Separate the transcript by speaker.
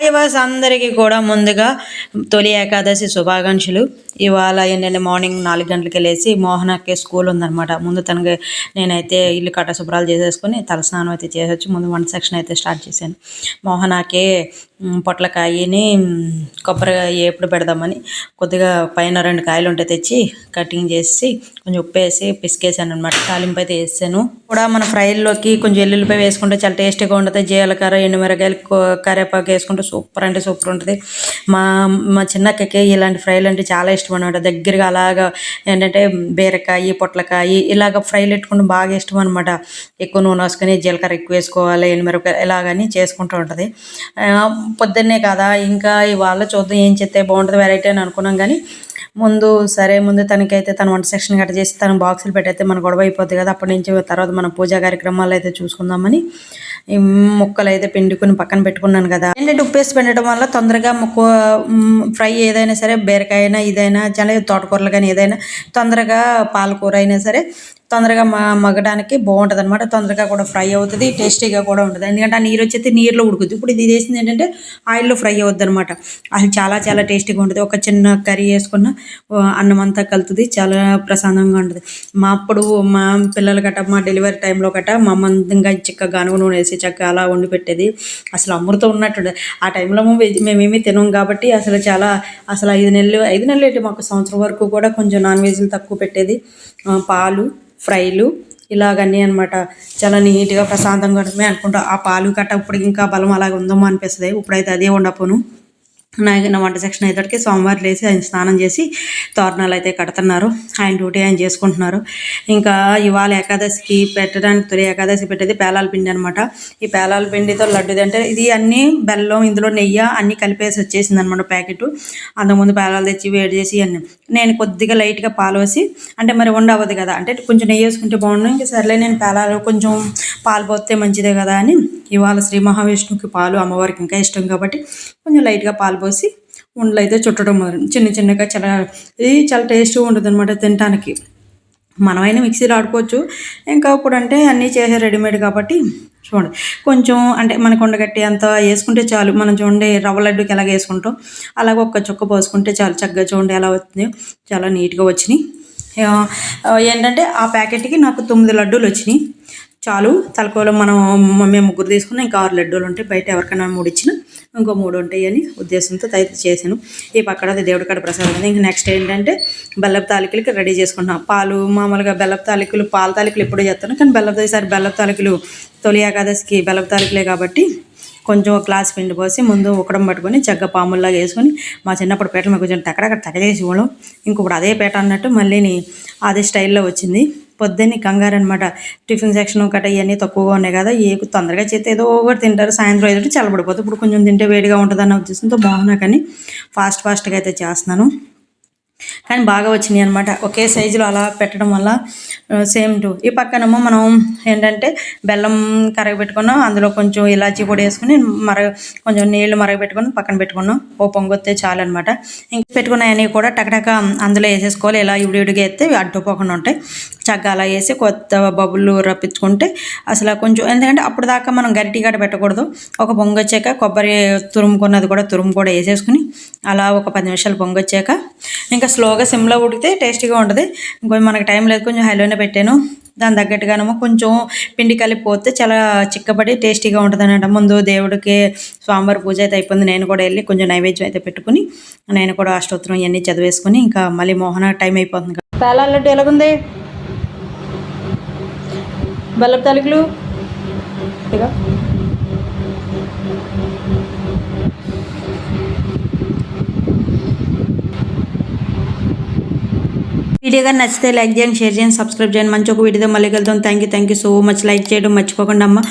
Speaker 1: Bus అందరికీ కూడా ముందుగా తొలి ఏకాదశి శుభాకాంక్షలు. ఇవాళ ఏంటంటే మార్నింగ్ నాలుగు గంటలకి లేచి మోహనకి స్కూల్ ఉందన్నమాట. ముందు తనకి నేనైతే ఇల్లు కట్ట శుభ్రాలు చేసేసుకొని తలస్నానం అయితే చేసొచ్చి ముందు వన్ సెక్షన్ అయితే స్టార్ట్ చేశాను. మోహనాకి పొట్లకాయని మ్, కొబ్బరికాయ ఎప్పుడు పెడదామని కొద్దిగా పైన రెండు కాయలు ఉంటే తెచ్చి కటింగ్ చేసి కొంచెం ఉప్పు వేసి పిసికేసాను అనమాట తాలింపు అయితే వేసాను కూడా మన ఫ్రైల్లోకి కొంచెం ఎల్లుల్లిపాయ వేసుకుంటే చాలా టేస్టీగా ఉంటుంది. జీలకర్ర ఎండుమిరకాయలు కరేపాకు కరివేపాకు వేసుకుంటే సూపర్ అంటే సూపర్ ఉంటుంది. మా మా చిన్నక్కకి ఇలాంటి ఫ్రైలు అంటే చాలా ఇష్టం అనమాట దగ్గరగా అలాగా ఏంటంటే బీరకాయ పొట్లకాయ ఇలాగ ఫ్రైలు పెట్టుకుంటే బాగా ఇష్టం అనమాట ఎక్కువ నూనె వేసుకొని జీలకర్ర ఎక్కువ వేసుకోవాలి ఎనిమిరపకాయ ఇలాగని చేసుకుంటూ ఉంటుంది. పొద్దున్నే కదా ఇంకా ఇవాళ చూద్దాం ఏం చేస్తే బాగుంటుంది వెరైటీ అని అనుకున్నాం కానీ ముందు సరే ముందు తనకైతే తన వంట సెక్షన్ గట్ట చేసి తన బాక్సులు పెట్టయితే మన గొడవ అయిపోద్ది కదా అప్పటి నుంచి తర్వాత మన పూజా కార్యక్రమాలు అయితే చూసుకుందామని ముక్కలు అయితే పిండుకుని పక్కన పెట్టుకున్నాను కదా. ఏంటంటే ఉప్పేసి పెట్టడం వల్ల తొందరగా ముక్క ఫ్రై ఏదైనా సరే బీరకాయ అయినా ఇదైనా చాలా తోటకూరలు కానీ ఏదైనా తొందరగా పాలకూర అయినా సరే తొందరగా మగ్గడానికి బాగుంటుంది అనమాట తొందరగా కూడా ఫ్రై అవుతుంది టేస్టీగా కూడా ఉంటుంది. ఎందుకంటే ఆ నీరు వచ్చేది నీరులో ఉడుకుద్ది. ఇప్పుడు ఇది వేసింది ఏంటంటే ఆయిల్లో ఫ్రై అవుద్ది అనమాట అది చాలా చాలా టేస్టీగా ఉంటుంది. ఒక చిన్న కర్రీ వేసుకున్న అన్నం అంతా కలుతుంది చాలా ప్రశాంతంగా ఉంటుంది. మా అప్పుడు మా పిల్లలు గట్ట మా డెలివరీ టైంలో గట్ట మా అమ్మ ఇంకా చిక్క నూనె వేసి చక్క అలా వండి పెట్టేది. అసలు అమృతం ఉన్నట్టు ఆ టైంలో మేమేమి మేమేమీ తినం కాబట్టి అసలు చాలా అసలు ఐదు నెలలు ఐదు నెలలు ఏంటి మాకు సంవత్సరం వరకు కూడా కొంచెం నాన్ వెజ్లు తక్కువ పెట్టేది. పాలు ఫ్రైలు ఇలాగన్నీ అనమాట చాలా నీట్గా ప్రశాంతంగా ఉంటుంది. అనుకుంటా ఆ పాలు కట్ట ఇప్పుడు ఇంకా బలం అలాగే ఉందేమో అనిపిస్తుంది. ఇప్పుడైతే అదే ఉండపోను నా నా వంట సెక్షన్ అయ్యేటప్పటికి సోమవారం లేసి ఆయన స్నానం చేసి తోరణాలు అయితే కడుతున్నారు. ఆయన డ్యూటీ ఆయన చేసుకుంటున్నారు. ఇంకా ఇవాళ ఏకాదశికి పెట్టడానికి తొలి ఏకాదశి పెట్టేది పేలాల పిండి అనమాట ఈ పేలాల పిండితో లడ్డు అంటే ఇది అన్నీ బెల్లం ఇందులో నెయ్యి అన్నీ కలిపేసి వచ్చేసింది అనమాట ప్యాకెట్. అంతకుముందు పేలాలు తెచ్చి వేడి చేసి అన్నీ నేను కొద్దిగా లైట్గా పాలు వేసి అంటే మరి ఉండవద్దు కదా. అంటే కొంచెం నెయ్యి వేసుకుంటే బాగుండు. ఇంకా సర్లే నేను పేలాలు కొంచెం పాలు పోతే మంచిదే కదా అని ఇవాళ శ్రీ మహావిష్ణువుకి పాలు అమ్మవారికి ఇంకా ఇష్టం కాబట్టి కొంచెం లైట్గా పాలు పోసి ఉండలు అయితే చుట్టడం మొదలు చిన్న చిన్నగా చాలా ఇది చాలా టేస్ట్గా ఉంటుంది అనమాట తినడానికి మనమైనా మిక్సీలో ఆడుకోవచ్చు. ఇంకా ఇప్పుడు అంటే అన్నీ చేసే రెడీమేడ్ కాబట్టి చూడండి. కొంచెం అంటే మనకు ఉండగట్టి అంత వేసుకుంటే చాలు. మనం చూడండి రవ్వ లడ్డుకి ఎలాగ వేసుకుంటాం. అలాగ ఒక్క చుక్క పోసుకుంటే చాలు. చక్కగా చూడండి ఎలా వచ్చినాయి చాలా నీట్గా వచ్చినాయి. ఏంటంటే ఆ ప్యాకెట్కి నాకు తొమ్మిది లడ్డూలు వచ్చినాయి. చాలు. తలకోలో మనం మేము ముగ్గురు తీసుకున్నాం. ఇంకా ఆరు లడ్డూలు ఉంటాయి. బయట ఎవరికైనా మూడు ఇచ్చిన ఇంకో మూడు ఉంటాయి అని ఉద్దేశంతో అయితే చేశాను. ఈ పక్కడ అది దేవుడి కాడ ప్రసాదం ఉంది. ఇంకా నెక్స్ట్ ఏంటంటే బెల్లపు తాలికలకి రెడీ చేసుకుంటున్నాం. పాలు మామూలుగా బెల్లపు తాలికలు పాల తాలికలు ఎప్పుడూ చేస్తాను. కానీ బెల్లపు ఈసారి బెల్లపు తాలికలు తొలి ఏకాదశికి బెల్లపు తాలికలే కాబట్టి కొంచెం ఒక గ్లాస్ పిండి పోసి ముందు ఉక్కడం పట్టుకొని చగ్గ పాముల్లాగా వేసుకొని మా చిన్నప్పుడు పేటలు కొంచెం అక్కడక్కడ తగలేసి ఇవ్వడం ఇంకొకటి అదే పేట అన్నట్టు మళ్ళీ అదే స్టైల్లో వచ్చింది. పొద్దున్నే కంగారు అనమాట టిఫిన్ సెక్షన్ కట్ట ఇవన్నీ తక్కువగా ఉన్నాయి కదా ఏ తొందరగా చేస్తే ఏదో ఒకటి తింటారు. సాయంత్రం ఏదో చల్లబడిపోతుంది. ఇప్పుడు కొంచెం తింటే వేడిగా ఉంటుందన్న ఉద్దేశంతో బాగున్నా కానీ ఫాస్ట్ ఫాస్ట్గా అయితే చేస్తున్నాను. కానీ బాగా వచ్చినాయి అనమాట ఒకే సైజులో అలా పెట్టడం వల్ల సేమ్ టు ఈ పక్కనేమో మనం ఏంటంటే బెల్లం కరగబెట్టుకున్నాం అందులో కొంచెం ఇలాచీ పొడి వేసుకుని మర కొంచెం నీళ్ళు మరగబెట్టుకుని పక్కన పెట్టుకున్నాం. ఓ పొంగొత్తే చాలు అనమాట ఇంకా పెట్టుకున్నవన్నీ కూడా టకటక అందులో వేసేసుకోవాలి. ఇలా ఇవిడివిడిగా వేస్తే అడ్డుపోకుండా ఉంటాయి. చక్కగా అలా వేసి కొత్త బబుల్ రప్పించుకుంటే అసలు కొంచెం ఎందుకంటే అప్పుడు దాకా మనం గరిటి గడ్డ పెట్టకూడదు. ఒక పొంగొచ్చాక కొబ్బరి తురుముకున్నది కూడా తురుము కూడా వేసేసుకుని అలా ఒక పది నిమిషాలు పొంగొచ్చాక ఇంకా స్లోగా సిమ్లో ఉడికితే టేస్టీగా ఉంటుంది. ఇంకో మనకి టైం లేదు కొంచెం హైలోనే పెట్టాను. దాని తగ్గట్టుగానేమో కొంచెం పిండి కలిపి పోతే చాలా చిక్కబడి టేస్టీగా ఉంటుంది అనమాట ముందు దేవుడికి స్వామివారి పూజ అయితే అయిపోయింది. నేను కూడా వెళ్ళి కొంచెం నైవేద్యం అయితే పెట్టుకుని నేను కూడా అష్టోత్తరం ఇవన్నీ చదివేసుకుని ఇంకా మళ్ళీ మోహన టైం అయిపోతుంది పేలాల లడ్డు ఎలాగుంది? బెల్లపు తాలికలు? ఇక వీడియో కానీ నచ్చితే లైక్ చేయండి షేర్ చేయండి సబ్స్క్రైబ్ చేయండి. మంచి ఒక వీడియో మళ్ళీ వెళ్తాం thank you thank you so much like చేయడం మర్చిపోకండి అమ్మ.